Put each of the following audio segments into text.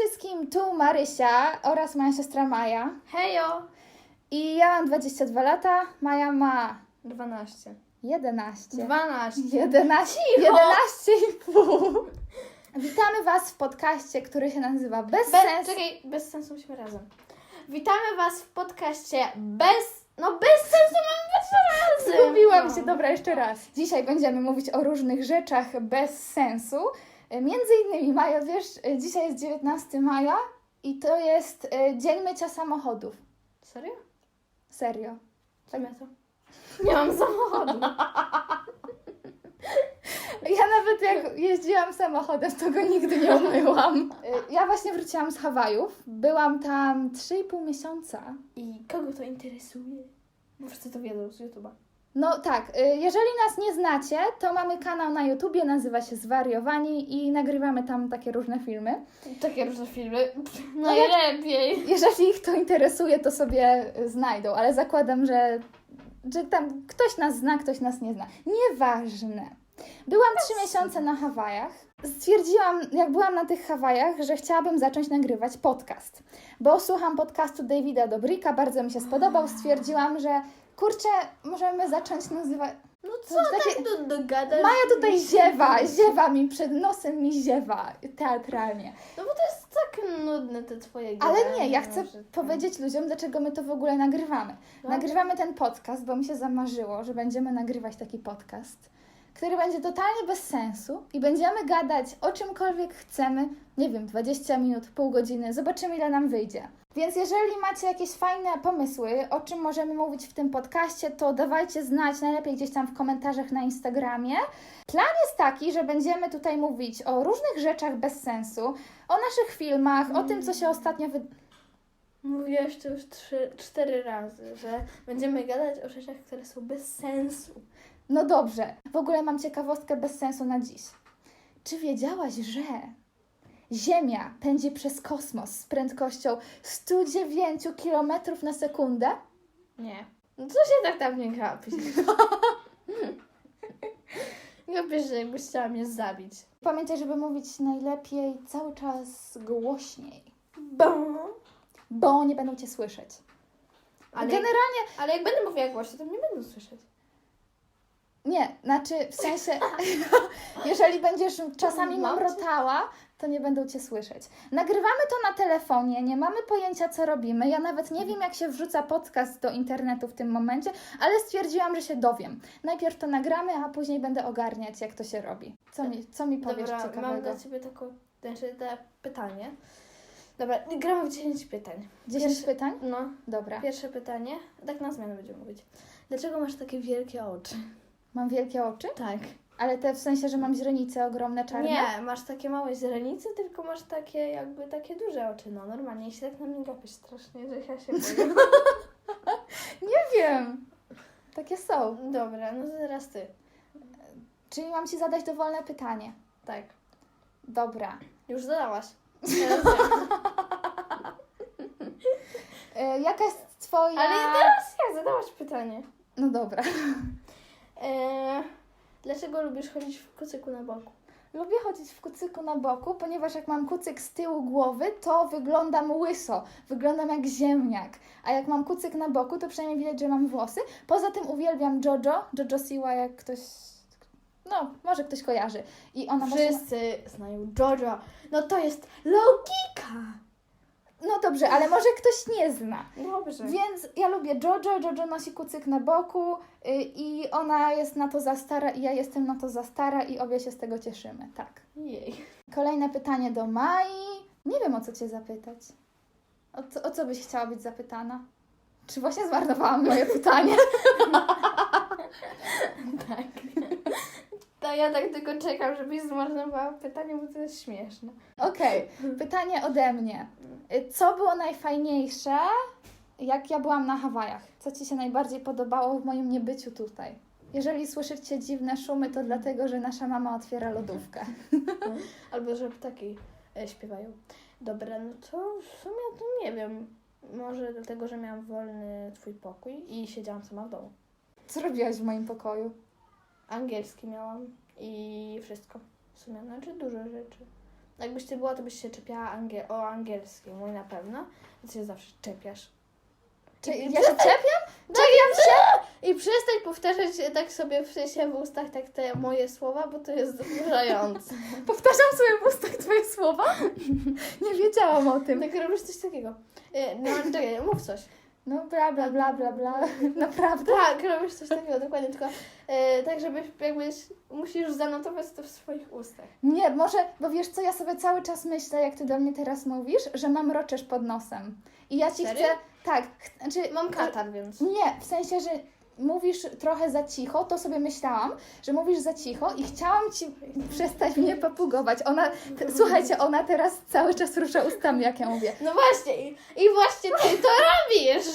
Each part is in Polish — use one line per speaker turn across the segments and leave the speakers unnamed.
wszystkim, tu Marysia oraz moja siostra Maja.
Hejo!
I ja mam 22 lata, Maja ma
12.
11.
12.
11,
Cicho.
11 i pół. Witamy Was w podcaście, który się nazywa Bez
Bez,
Sensu.
czekaj, bez sensu musimy razem. Witamy Was w podcaście bez... No bez sensu mamy bez razy!
Zgubiłam
no.
się, dobra, jeszcze raz. Dzisiaj będziemy mówić o różnych rzeczach bez sensu. Między innymi, Maja, wiesz, e, dzisiaj jest 19 maja i to jest e, Dzień Mycia Samochodów.
Serio?
Serio.
Co ja to? Nie mam samochodu.
Ja nawet jak jeździłam samochodem, to go nigdy nie umyłam. E, Ja właśnie wróciłam z Hawajów. Byłam tam 3,5 miesiąca.
I kogo to interesuje? Bo wszyscy to wiedzą z YouTube'a.
No tak, y, jeżeli nas nie znacie, to mamy kanał na YouTubie, nazywa się Zwariowani i nagrywamy tam takie różne filmy.
Takie różne filmy.
No jak-
Najlepiej.
Jeżeli ich to interesuje, to sobie y, znajdą, ale zakładam, że, że tam ktoś nas zna, ktoś nas nie zna. Nieważne. Byłam trzy miesiące na Hawajach. Stwierdziłam, jak byłam na tych Hawajach, że chciałabym zacząć nagrywać podcast, bo słucham podcastu Davida Dobrika, bardzo mi się spodobał. Stwierdziłam, że kurczę, możemy zacząć nazywać.
No co
To takie-
tak do, dogadasz?
Maja tutaj ziewa, ziewa mi przed nosem mi ziewa teatralnie.
No bo to jest tak nudne te twoje
Ale
gadanie,
nie, ja chcę powiedzieć ludziom, dlaczego my to w ogóle nagrywamy.
Dobra.
Nagrywamy ten podcast, bo mi się zamarzyło, że będziemy nagrywać taki podcast, który będzie totalnie bez sensu i będziemy gadać o czymkolwiek chcemy, nie wiem, 20 minut, pół godziny, zobaczymy ile nam wyjdzie. Więc jeżeli macie jakieś fajne pomysły, o czym możemy mówić w tym podcaście, to dawajcie znać najlepiej gdzieś tam w komentarzach na Instagramie. Plan jest taki, że będziemy tutaj mówić o różnych rzeczach bez sensu, o naszych filmach, o tym, co się ostatnio wy...
Mówiłaś to już trzy, cztery razy, że będziemy gadać o rzeczach, które są bez sensu.
No dobrze, w ogóle mam ciekawostkę bez sensu na dziś. Czy wiedziałaś, że Ziemia pędzi przez kosmos z prędkością 109 km na sekundę?
Nie. No co się tak tam nie gapisz? Gapisz, że jakbyś chciała mnie zabić.
Pamiętaj, żeby mówić najlepiej cały czas głośniej,
Bum.
bo nie będą cię słyszeć.
Ale,
Generalnie
ale jak będę mówiła głośno, to mnie będą słyszeć.
Nie, znaczy w sensie, jeżeli będziesz czasami
Mam
mamrotała, to nie będą cię słyszeć. Nagrywamy to na telefonie, nie mamy pojęcia, co robimy. Ja nawet nie wiem, jak się wrzuca podcast do internetu w tym momencie, ale stwierdziłam, że się dowiem. Najpierw to nagramy, a później będę ogarniać, jak to się robi. Co mi, co mi powiesz
Dobra, mam
ciekawego?
dla Ciebie taką, znaczy, pytanie. Dobra, gramy w 10 pytań.
10
Pierwsze-
pytań?
No,
Dobra.
pierwsze pytanie, tak na zmianę będziemy mówić. Dlaczego masz takie wielkie oczy?
Mam wielkie oczy?
Tak.
Ale te w sensie, że mam źrenice ogromne, czarne?
Nie, masz takie małe źrenice, tylko masz takie jakby takie duże oczy. No normalnie, jeśli tak na mnie gapisz strasznie, że ja się boję.
Nie wiem. Takie są.
Dobra, no to teraz ty.
Czyli mam Ci zadać dowolne pytanie.
Tak.
Dobra.
Już zadałaś. Teraz ja.
E, jaka jest Twoja...
Ale teraz ja zadałaś pytanie.
No dobra.
Eee, dlaczego lubisz chodzić w kucyku na boku?
Lubię chodzić w kucyku na boku, ponieważ jak mam kucyk z tyłu głowy, to wyglądam łyso, wyglądam jak ziemniak. A jak mam kucyk na boku, to przynajmniej widać, że mam włosy. Poza tym uwielbiam Jojo, Jojo Siwa, jak ktoś... No, może ktoś kojarzy. I ona właśnie...
Wszyscy znają Jojo. No to jest logika.
No dobrze, ale może ktoś nie zna.
Dobrze.
Więc ja lubię Jojo, Jojo nosi kucyk na boku y, i ona jest na to za stara i ja jestem na to za stara i obie się z tego cieszymy, tak.
Jej.
Kolejne pytanie do Mai. Nie wiem o co Cię zapytać. O co, o co byś chciała być zapytana? Czy właśnie zmarnowałam moje pytanie?
Tak. To ja tak tylko czekam, żebyś zmarnowała pytanie, bo to jest śmieszne.
Okej, pytanie ode mnie. Co było najfajniejsze, jak ja byłam na Hawajach? Co Ci się najbardziej podobało w moim niebyciu tutaj? Jeżeli słyszycie dziwne szumy, to dlatego, że nasza mama otwiera lodówkę.
Albo że ptaki e, śpiewają. Dobra, no to w sumie to nie wiem. Może dlatego, że miałam wolny twój pokój i siedziałam sama w domu.
Co robiłaś w moim pokoju?
Angielski miałam i wszystko. W sumie, znaczy dużo rzeczy. Jakbyś ty była, to byś się czepiała angiel- o angielskim, mój na pewno. Więc się zawsze czepiasz.
Czy
I-
ja się czepiam? Czepiam się?
I przestań powtarzać tak sobie w sensie w ustach tak te moje słowa, bo to jest wkurzające.
Powtarzam sobie w ustach twoje słowa? Nie wiedziałam o tym.
tak robisz coś takiego. E, No czekaj, mów coś.
No bla bla bla bla bla. Naprawdę?
Tak, robisz coś takiego, dokładnie, tylko e, tak, żebyś jakbyś, musisz zanotować to w swoich ustach.
Nie, może, bo wiesz co, ja sobie cały czas myślę, jak ty do mnie teraz mówisz, że mam roczesz pod nosem. I ja ci
Serio?
chcę, tak, ch- znaczy,
Mam katar, więc.
nie, w sensie, że mówisz trochę za cicho, to sobie myślałam, że mówisz za cicho i chciałam ci przestać mnie papugować. Ona, t- słuchajcie, ona teraz cały czas rusza ustami, jak ja mówię.
No właśnie, i, i właśnie ty to robisz!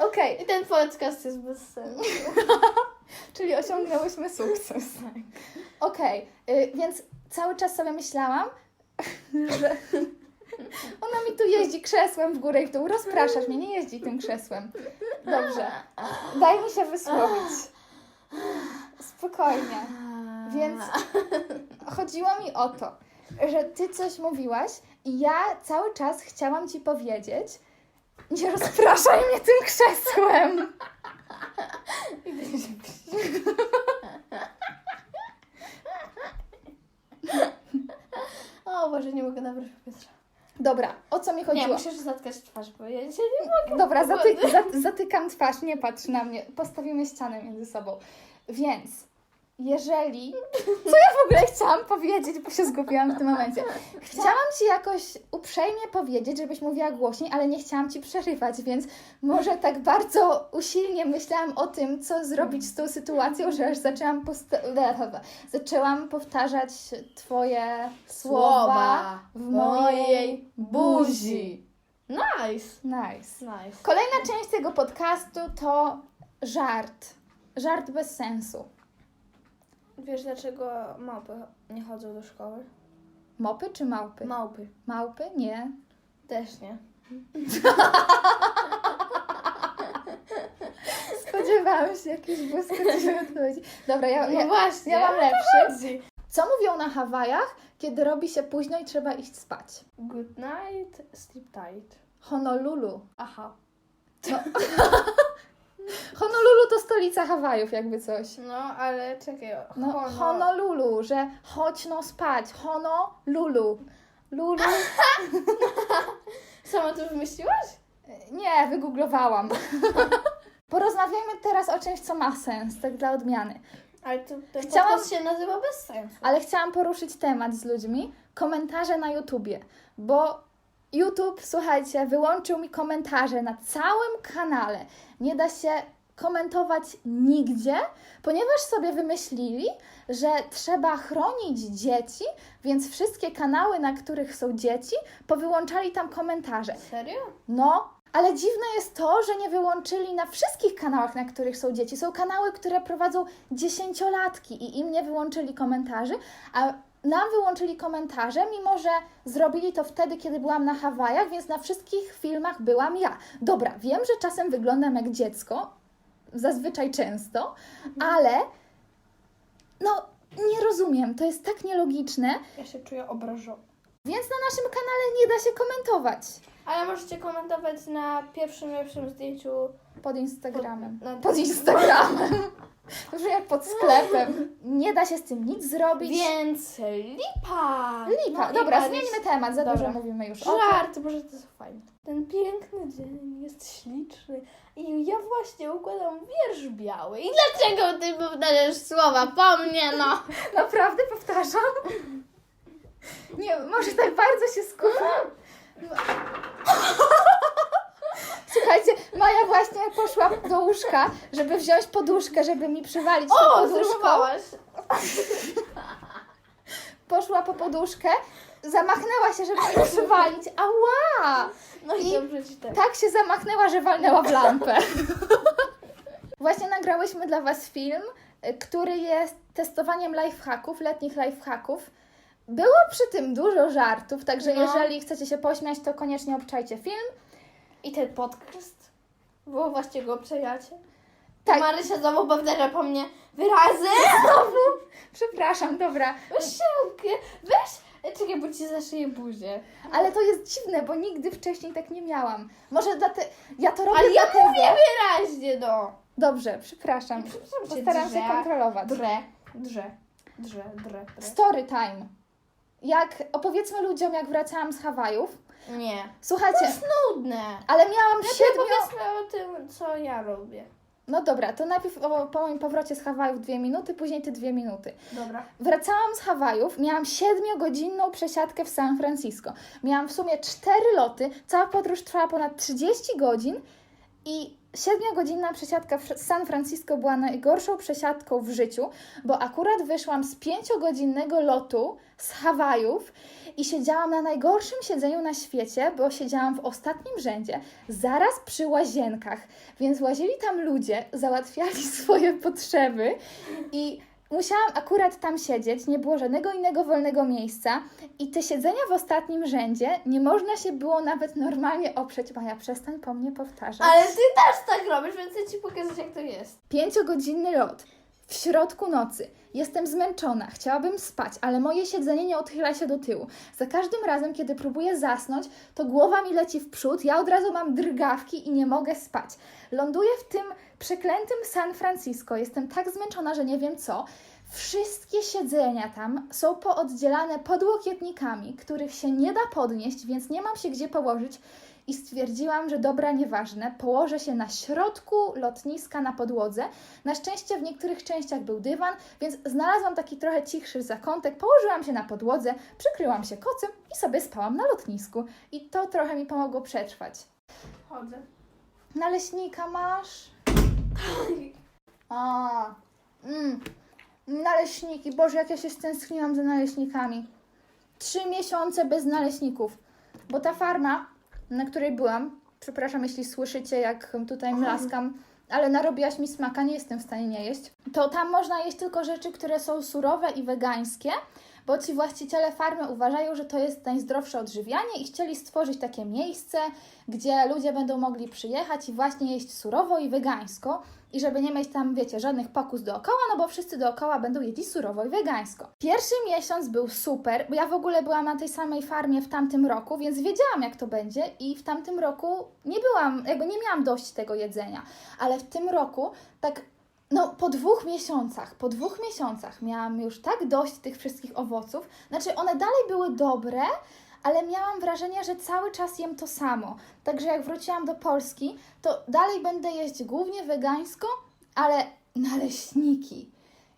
Okej,
I ten podcast jest bez sensu.
czyli osiągnęłyśmy sukces. Okej, y, więc cały czas sobie myślałam, że ona mi tu jeździ krzesłem w górę i w dół. Rozpraszasz mnie, nie jeździ tym krzesłem. Dobrze, daj mi się wysłowić. Spokojnie. Więc chodziło mi o to, że ty coś mówiłaś i ja cały czas chciałam ci powiedzieć, nie rozpraszaj mnie tym krzesłem.
O Boże, nie mogę nabrać powietrza.
Dobra, o co mi
Nie,
chodziło?
musisz zatkać twarz, bo ja się nie mogę.
Dobra, zaty, za, zatykam twarz, nie patrz na mnie. Postawimy ścianę między sobą. Więc, jeżeli. Co ja w ogóle chciałam powiedzieć, bo się zgubiłam w tym momencie. Chciałam ci jakoś uprzejmie powiedzieć, żebyś mówiła głośniej, ale nie chciałam ci przerywać, więc może tak bardzo usilnie myślałam o tym, co zrobić z tą sytuacją, że aż zaczęłam, posta- zaczęłam powtarzać Twoje słowa w mojej buzi.
Nice.
Nice.
Nice.
Kolejna część tego podcastu to żart. Żart bez sensu.
Wiesz dlaczego małpy nie chodzą do szkoły?
Mopy czy małpy?
Małpy.
Małpy? Nie.
Też nie.
Spodziewałam się jakiejś błyskawicznej odpowiedzi. Dobra, ja,
No
ja,
właśnie.
ja mam lepszy. Co mówią na Hawajach, kiedy robi się późno i trzeba iść spać?
Good night, sleep tight.
Honolulu.
Aha.
Honolulu to stolica Hawajów, jakby coś.
No, ale czekaj.
No,
hono-
Honolulu, że chodź no spać. Honolulu. Lulu.
Sama to wymyśliłaś?
Nie, wygooglowałam. Porozmawiajmy teraz o czymś, co ma sens, tak dla odmiany.
Ale to, ten
Chciałam-
się nazywa bez sensu.
Ale chciałam poruszyć temat z ludźmi. Komentarze na YouTubie, bo YouTube, słuchajcie, wyłączył mi komentarze na całym kanale. Nie da się komentować nigdzie, ponieważ sobie wymyślili, że trzeba chronić dzieci, więc wszystkie kanały, na których są dzieci, powyłączali tam komentarze.
Serio?
No, ale dziwne jest to, że nie wyłączyli na wszystkich kanałach, na których są dzieci. Są kanały, które prowadzą dziesięciolatki i im nie wyłączyli komentarzy, a nam wyłączyli komentarze, mimo że zrobili to wtedy, kiedy byłam na Hawajach, więc na wszystkich filmach byłam ja. Dobra, wiem, że czasem wyglądam jak dziecko, zazwyczaj często, ale no nie rozumiem, to jest tak nielogiczne,
Ja się czuję obrażona.
więc na naszym kanale nie da się komentować.
Ale możecie komentować na pierwszym lepszym zdjęciu.
Pod Instagramem.
Pod-
Pod Instagramem. Brzmi jak pod sklepem. Nie da się z tym nic zrobić.
Więc lipa!
Lipa.
No
Dobra,
Maryś-
zmieńmy temat, za
Dobra.
dużo mówimy już o tym.
Żart, może to jest fajne. Ten piękny dzień jest śliczny i ja właśnie układam wiersz biały. I dlaczego ty powtarzasz słowa po mnie, no?
Naprawdę powtarzam? Nie, może tak bardzo się skupiam? Słuchajcie, Maja właśnie poszła do łóżka, żeby wziąć poduszkę, żeby mi przywalić tą
O,
poduszką.
zrymowałaś!
Poszła po poduszkę, zamachnęła się, żeby mi przywalić. Ała!
No i,
I
dobrze ci tak.
Tak się zamachnęła, że walnęła w lampę. Właśnie nagrałyśmy dla Was film, y, który jest testowaniem lifehacków, letnich lifehacków. Było przy tym dużo żartów, także
No.
jeżeli chcecie się pośmiać, to koniecznie obczajcie film.
I ten podcast? Było właśnie go przejacie?
Tak.
Marysia znowu powtarza po mnie wyrazy.
Przepraszam, dobra.
Weź się, weź, Ej, czekaj, bo ci zaszyję buzię.
Ale to jest dziwne, bo nigdy wcześniej tak nie miałam. Może dlatego... Ja to robię
Ale ja
dlatego...
mówię wyraźnie, no.
Dobrze, przepraszam.
Przepraszam
Postaram się
drze.
kontrolować.
Drę, drze, drze, drę, drę.
Story time. Jak opowiedzmy ludziom, jak wracałam z Hawajów.
Nie.
Słuchajcie,
Nudne.
ale miałam
Lepiej
siedmiu...
powiedzmy o tym, co ja robię.
No dobra, to najpierw o, po moim powrocie z Hawajów dwie minuty, później ty dwie minuty.
Dobra.
Wracałam z Hawajów, miałam siedmiogodzinną przesiadkę w San Francisco. Miałam w sumie cztery loty, cała podróż trwała ponad 30 godzin i siedmiogodzinna przesiadka w San Francisco była najgorszą przesiadką w życiu, bo akurat wyszłam z pięciogodzinnego lotu z Hawajów i siedziałam na najgorszym siedzeniu na świecie, bo siedziałam w ostatnim rzędzie, zaraz przy łazienkach, więc łazili tam ludzie, załatwiali swoje potrzeby i musiałam akurat tam siedzieć, nie było żadnego innego wolnego miejsca i te siedzenia w ostatnim rzędzie nie można się było nawet normalnie oprzeć. Maja, przestań po mnie powtarzać.
Ale ty też tak robisz, więc chcę ci pokazać, jak to jest.
Pięciogodzinny lot. W środku nocy. Jestem zmęczona, chciałabym spać, ale moje siedzenie nie odchyla się do tyłu. Za każdym razem, kiedy próbuję zasnąć, to głowa mi leci w przód, ja od razu mam drgawki i nie mogę spać. Ląduję w tym przeklętym San Francisco, jestem tak zmęczona, że nie wiem co. Wszystkie siedzenia tam są pooddzielane podłokietnikami, których się nie da podnieść, więc nie mam się gdzie położyć i stwierdziłam, że dobra, nieważne, położę się na środku lotniska na podłodze. Na szczęście w niektórych częściach był dywan, więc znalazłam taki trochę cichszy zakątek, położyłam się na podłodze, przykryłam się kocem i sobie spałam na lotnisku. I to trochę mi pomogło przetrwać.
Chodzę.
Naleśnika masz? A, mm, naleśniki. Boże, jak ja się stęskniłam za naleśnikami. Trzy miesiące bez naleśników. Bo ta farma, na której byłam, przepraszam, jeśli słyszycie, jak tutaj mlaskam, ale narobiłaś mi smaka, nie jestem w stanie nie jeść. To tam można jeść tylko rzeczy, które są surowe i wegańskie, bo ci właściciele farmy uważają, że to jest najzdrowsze odżywianie i chcieli stworzyć takie miejsce, gdzie ludzie będą mogli przyjechać i właśnie jeść surowo i wegańsko. I żeby nie mieć tam, wiecie, żadnych pokus dookoła, no bo wszyscy dookoła będą jedli surowo i wegańsko. Pierwszy miesiąc był super, bo ja w ogóle byłam na tej samej farmie w tamtym roku, więc wiedziałam jak to będzie i w tamtym roku nie byłam, jakby nie miałam dość tego jedzenia. Ale w tym roku tak no, po dwóch miesiącach, po dwóch miesiącach miałam już tak dość tych wszystkich owoców. Znaczy, one dalej były dobre, ale miałam wrażenie, że cały czas jem to samo. Także jak wróciłam do Polski, to dalej będę jeść głównie wegańsko, ale naleśniki,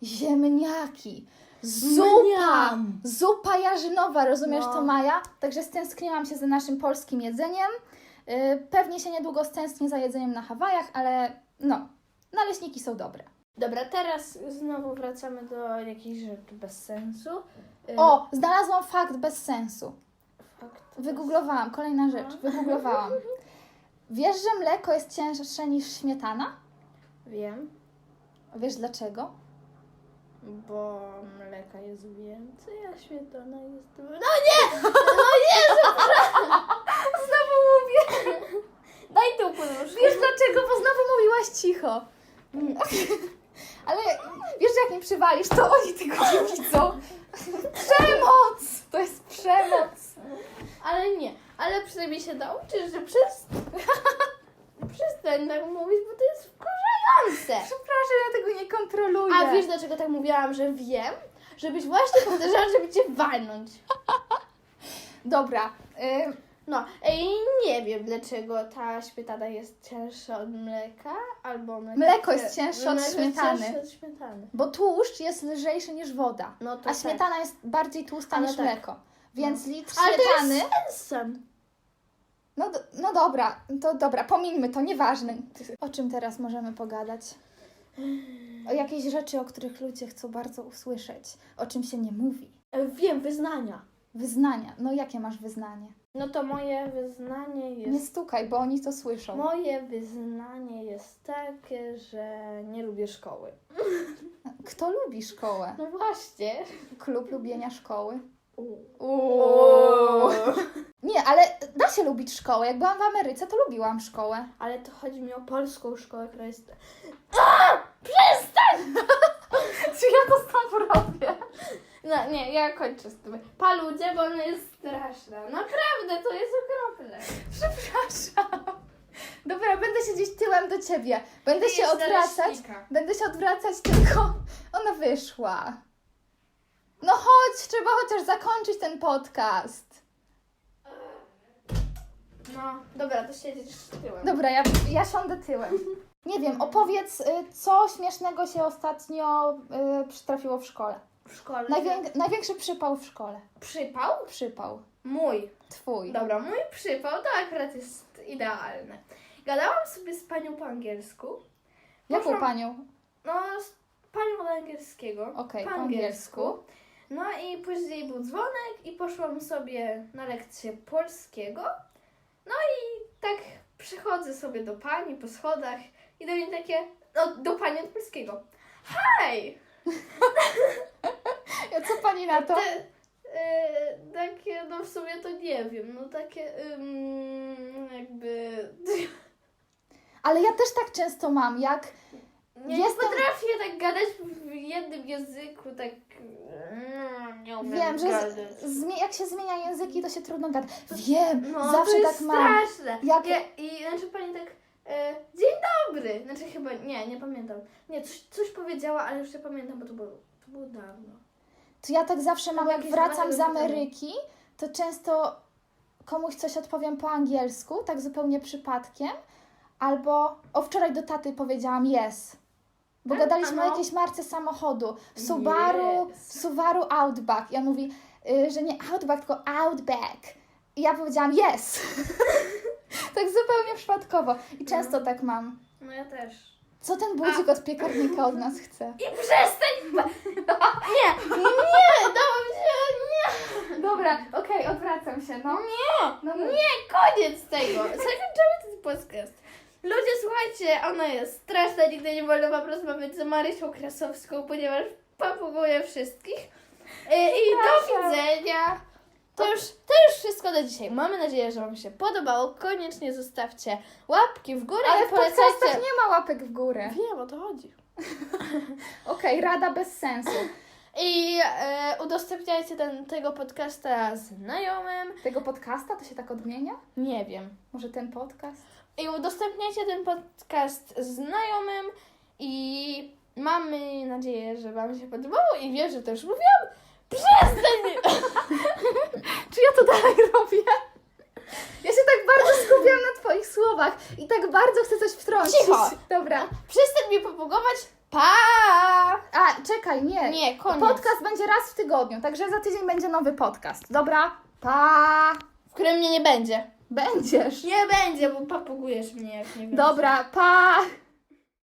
ziemniaki, zupa,
Mniam.
zupa jarzynowa, rozumiesz
No.
to Maja? Także stęskniłam się za naszym polskim jedzeniem. Yy, Pewnie się niedługo stęsknię za jedzeniem na Hawajach, ale no, naleśniki są dobre.
Dobra, teraz znowu wracamy do jakichś rzeczy bez sensu. Y,
O, znalazłam fakt bez sensu.
fakt.
Wygooglowałam, kolejna rzecz, wygooglowałam. Wiesz, że mleko jest cięższe niż śmietana?
Wiem,
Wiesz dlaczego?
bo mleka jest więcej, a śmietana jest... No nie! No nie,
Znowu mówię.
Daj tu poduszkę.
Wiesz dlaczego? Bo znowu mówiłaś cicho. Ale wiesz, że jak mi przywalisz, to oni tego nie widzą. Przemoc! To jest przemoc.
Ale nie, ale przynajmniej się nauczysz, że przez... Przestań tak mówić, bo to jest wkurzające.
Przepraszam, ja tego nie kontroluję.
A wiesz dlaczego tak mówiłam, że wiem? Żebyś właśnie powtarzała, żeby cię walnąć.
Dobra. Y,
No, ej, nie wiem dlaczego ta śmietana jest cięższa od mleka, albo mleko,
Mleko jest cięższe od
mleko
śmietany.
cięższe od śmietany.
bo tłuszcz jest lżejszy niż woda.
No to
A śmietana jest bardziej tłusta
Ale
niż
tak.
mleko. Więc litr
Ale to
śmietany.
jest sensem.
No, do- no dobra, to dobra, pomińmy to, nieważne. O czym teraz możemy pogadać? O jakiejś rzeczy, o których ludzie chcą bardzo usłyszeć, o czym się nie mówi.
Wiem, wyznania.
Wyznania. No jakie masz wyznanie?
No to moje wyznanie
Nie
jest...
stukaj, bo oni to słyszą.
Moje wyznanie jest takie, że nie lubię szkoły.
Kto lubi szkołę?
No właśnie.
Klub lubienia szkoły?
Uuu.
Nie, ale da się lubić szkołę. Jak byłam w Ameryce, to lubiłam szkołę.
Ale to chodzi mi o polską szkołę, która jest...
Czy ja to sam robię?
No nie, ja kończę z tym. Paludzie, bo ona jest straszna. Naprawdę, to jest okropne.
Przepraszam. Dobra, będę się gdzieś tyłem do ciebie. Będę
Ty
się
jest
odwracać. Będę się odwracać, tylko ona wyszła. No chodź, trzeba chociaż zakończyć ten podcast.
No, dobra, to siedzisz tyłem.
Dobra, ja, ja siądę tyłem. Nie wiem, opowiedz, y, co śmiesznego się ostatnio y, przytrafiło w szkole.
W szkole.
Najwię- największy przypał w szkole.
Przypał?
Przypał.
Mój.
Twój.
Dobra, mój przypał to akurat jest idealny. Gadałam sobie z panią po angielsku.
Jaką
Poszłam-
panią?
No, z panią od angielskiego.
Okej,
po
po
angielsku. No i później był dzwonek i poszłam sobie na lekcję polskiego. No i tak przychodzę sobie do pani po schodach i do niej takie, no do pani od polskiego. Hej!
Ja co pani na to?
Te, e, takie, no w sumie to nie wiem, no takie ym, jakby...
Ale ja też tak często mam, jak
Nie,
Jestem-
nie potrafię tak gadać w jednym języku, tak... mm, Nie umiem
wiem, że
gadać.
z, zmie- jak się zmienia języki, to się trudno gadać. Wiem,
No,
zawsze
to jest
tak mam.
straszne.
Jak-
Ja, I znaczy pani tak, dzień dobry, znaczy chyba, nie, nie pamiętam. Nie, coś, coś powiedziała, ale już nie pamiętam, bo to było, to było dawno.
To ja tak zawsze mam, jak
jakieś
wracam z
dwa tygodnie temu.
Ameryki, to często komuś coś odpowiem po angielsku, tak zupełnie przypadkiem. Albo o wczoraj do taty powiedziałam yes. Bo
A,
gadaliśmy o jakiejś marce samochodu. Subaru,
Yes.
Subaru Outback. I on mówi, y, że nie Outback, tylko Outback. I ja powiedziałam yes. tak zupełnie przypadkowo. I często tak mam.
No ja też.
Co ten budzik od piekarnika od nas chce?
I przestań! nie, nie, dałam się, nie.
Dobra, okej, odwracam się, no.
Nie,
No, no.
nie, koniec tego. Zakończymy ten podcast. Ludzie, słuchajcie, ona jest straszna, nigdy nie wolno wam rozmawiać z Marysią Krasowską, ponieważ papuguje wszystkich. E, I do
Przepraszam.
widzenia. To już, to już wszystko na dzisiaj. Mamy nadzieję, że Wam się podobało. Koniecznie zostawcie łapki w górę
Ale
i
w podcastach
polecajcie.
nie ma łapek w górę.
Wiem, o to chodzi.
Okej, rada bez sensu.
I e, udostępniajcie ten, tego podcasta znajomym.
Tego podcasta to się tak odmienia?
Nie wiem.
Może ten podcast?
I udostępniajcie ten podcast znajomym i mamy nadzieję, że Wam się podobało i wiem, że to już mówiłam. Przestań!
Czy ja to dalej robię? Ja się tak bardzo skupiam na Twoich słowach i tak bardzo chcę coś wtrącić.
Cicho.
Dobra.
Przestań mnie popugować. Pa!
A, czekaj, nie.
Nie, koniec.
Podcast będzie raz w tygodniu, także za tydzień będzie nowy podcast. Dobra? Pa!
W którym mnie nie będzie.
Będziesz.
Nie będzie, bo papugujesz mnie jak nie wiem.
Dobra, pa!